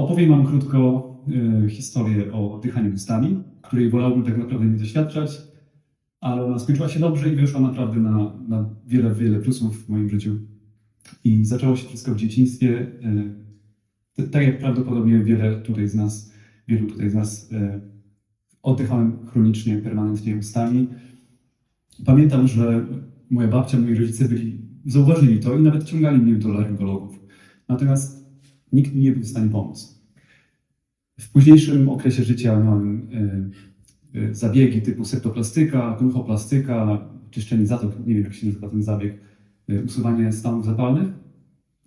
Opowiem Wam krótko e, historię o oddychaniu ustami, której wolałbym tak naprawdę nie doświadczać, ale ona skończyła się dobrze i wyszła naprawdę na, na wiele, wiele plusów w moim życiu. I zaczęło się wszystko w dzieciństwie. e, Tak jak prawdopodobnie wiele tutaj z nas, wielu tutaj z nas e, oddychałem chronicznie, permanentnie ustami. Pamiętam, że moja babcia, moi rodzice byli, zauważyli to i nawet ciągali mnie do laryngologów. Natomiast nikt mi nie był w stanie pomóc. W późniejszym okresie życia miałem e, e, zabiegi typu septoplastyka, gluchoplastyka, czyszczenie zatok, nie wiem jak się nazywa ten zabieg, e, usuwanie stanów zapalnych.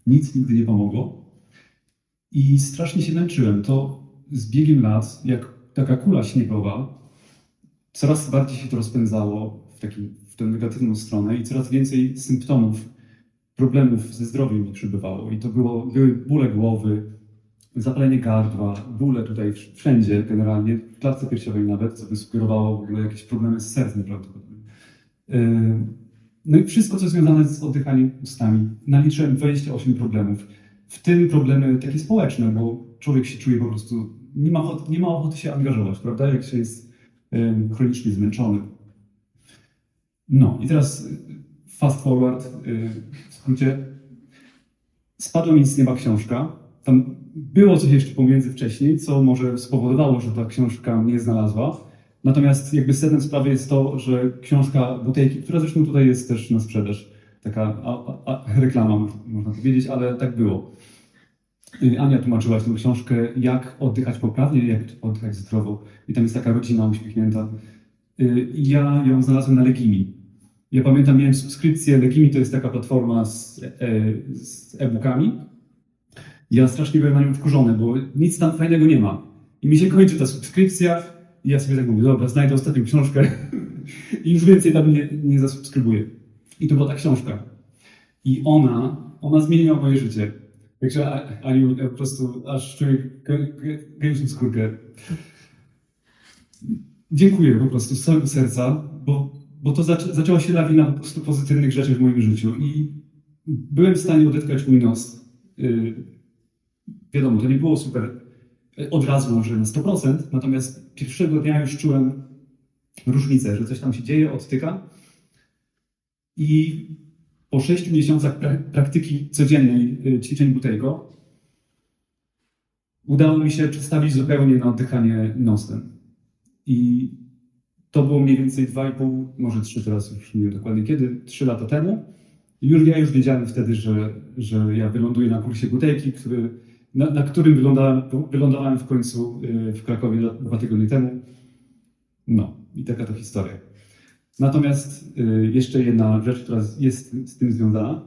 Nic nigdy nie pomogło. I strasznie się męczyłem. To z biegiem lat, jak taka kula śniegowa, coraz bardziej się to rozpędzało w, takim, w tę negatywną stronę i coraz więcej symptomów, problemów ze zdrowiem mi przybywało. I to było, były bóle głowy, zapalenie gardła, bóle tutaj wsz- wszędzie generalnie, w klatce piersiowej nawet, co by sugerowało w ogóle jakieś problemy z sercem prawdopodobnie. Yy, No i wszystko, co związane z oddychaniem ustami. Naliczyłem 28 problemów, w tym problemy takie społeczne, bo człowiek się czuje po prostu, nie ma, ochot- nie ma ochoty się angażować, prawda, jak się jest yy, chronicznie zmęczony. No i teraz fast forward, yy, w skrócie, spadła mi z nieba książka, tam było coś jeszcze pomiędzy wcześniej, co może spowodowało, że ta książka mnie znalazła. Natomiast jakby sednem sprawy jest to, że książka Butejki, która zresztą tutaj jest też na sprzedaż, taka a, a, reklama mo- można powiedzieć, ale tak było. Y, Ania tłumaczyła tę książkę, jak oddychać poprawnie, jak oddychać zdrowo. I tam jest taka rodzina uśmiechnięta. Y, ja ją znalazłem na Legimi. Ja pamiętam, miałem subskrypcję. Legimi to jest taka platforma z e- z e-bookami. Ja strasznie byłem na nią wkurzony, bo nic tam fajnego nie ma. I mi się kończy ta subskrypcja i ja sobie tak mówię, dobra, znajdę ostatnią książkę i już więcej tam nie, nie zasubskrybuję. I to była ta książka. I ona, ona zmieniła moje życie. Także Aniu, po prostu aż czuję gę- gę- gęsią skórkę. Dziękuję po prostu z całego serca, bo, bo to zaczę, zaczęła się lawina po prostu pozytywnych rzeczy w moim życiu i byłem w stanie odetchać mój nos. Yy, wiadomo, to nie było super y, od razu może na 100%, natomiast pierwszego dnia już czułem różnicę, że coś tam się dzieje, odtyka. I po sześciu miesiącach pra- praktyki codziennej y, ćwiczeń Butejko udało mi się przestawić zupełnie na oddychanie nosem. I to było mniej więcej 2,5, może 3 teraz już nie wiem dokładnie kiedy, 3 lata temu. Już ja już wiedziałem wtedy, że, że ja wyląduję na kursie Butejki, który, na, na którym wylądałem, wylądowałem w końcu y, w Krakowie dwa tygodnie temu. No, i taka to historia. Natomiast y, jeszcze jedna rzecz, która jest z tym związana.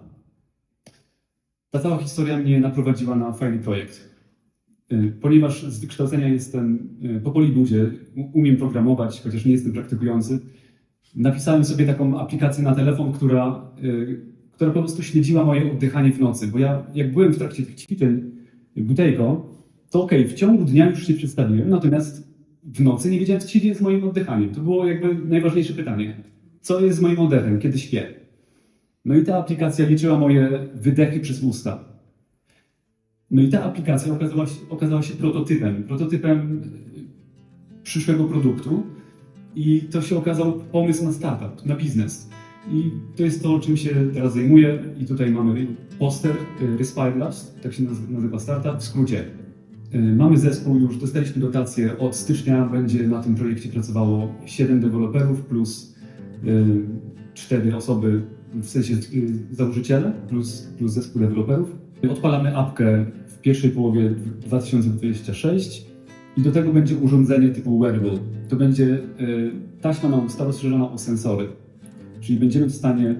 Ta cała historia mnie naprowadziła na fajny projekt. Y, Ponieważ z wykształcenia jestem y, po polibudzie, umiem programować, chociaż nie jestem praktykujący, napisałem sobie taką aplikację na telefon, która, y, która po prostu śledziła moje oddychanie w nocy. Bo ja, jak byłem w trakcie tych ćwiczeń Butejko, to okej, w ciągu dnia już się przedstawiłem, natomiast w nocy nie wiedziałem, co się dzieje z moim oddychaniem. To było jakby najważniejsze pytanie. Co jest z moim oddechem, kiedy śpię? No i ta aplikacja liczyła moje wydechy przez usta. No i ta aplikacja okazała się, okazała się prototypem, prototypem y, przyszłego produktu i to się okazał pomysł na startup, na biznes. I to jest to, czym się teraz zajmuję i tutaj mamy poster y, Respire Labs, tak się naz- nazywa startup, w skrócie. Y, Mamy zespół już, dostaliśmy dotację, od stycznia będzie na tym projekcie pracowało 7 deweloperów plus 4 osoby, w sensie założyciele plus, plus zespół deweloperów. Odpalamy apkę w pierwszej połowie 2026 i do tego będzie urządzenie typu wearable. To będzie y, taśma na usta rozszerzona o sensory, czyli będziemy w stanie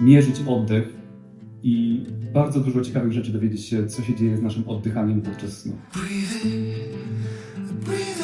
mierzyć oddech i bardzo dużo ciekawych rzeczy dowiedzieć się, co się dzieje z naszym oddychaniem podczas snu. Breathe in. Breathe in,